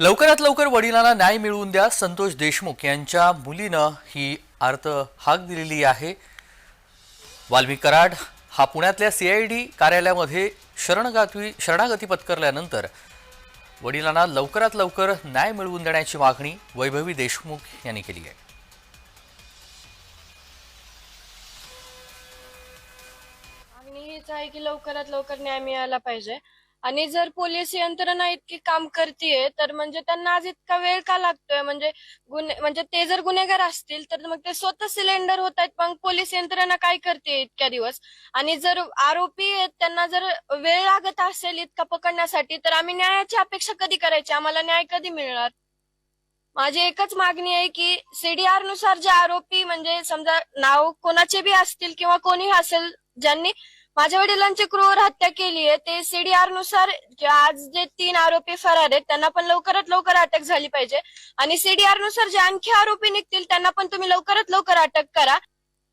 लवकरात लवकर वडिलांना न्याय मिळवून द्या. संतोष देशमुख यांच्या मुलीनं ही अर्थ हाक दिलेली आहे. वाल्मिक कराड हा पुण्यातल्या सीआयडी कार्यालयामध्ये शरणगाती शरणागती पत्करल्यानंतर वडिलांना लवकरात लवकर न्याय मिळवून देण्याची मागणी वैभवी देशमुख यांनी केली आहे. मागणी हीच आहे की लवकरात लवकर न्याय मिळायला पाहिजे. आणि जर पोलीस यंत्रणा इतकी काम करतीये तर म्हणजे त्यांना आज इतका वेळ का लागतोय? म्हणजे गुन्हे म्हणजे ते जर गुन्हेगार असतील तर मग ते स्वतः सिलेंडर होत आहेत मग पोलीस यंत्रणा काय करते इतक्या दिवस? आणि जर आरोपी त्यांना जर वेळ लागत असेल इतका पकडण्यासाठी तर आम्ही न्यायाची अपेक्षा कधी करायची? आम्हाला न्याय कधी मिळणार? माझी एकच मागणी आहे की सीडीआरनुसार जे आरोपी म्हणजे समजा नाव कोणाचे बी असतील किंवा कोणी असेल ज्यांनी माझ्या वडिलांची क्रूर हत्या केली आहे. ते सीडीआरनुसार जे आज जे तीन आरोपी फरार आहेत त्यांना पण लवकरात लवकर अटक झाली पाहिजे. आणि सीडीआरनुसार जे आणखी आरोपी निघतील त्यांना पण तुम्ही लवकरात लवकर अटक करा.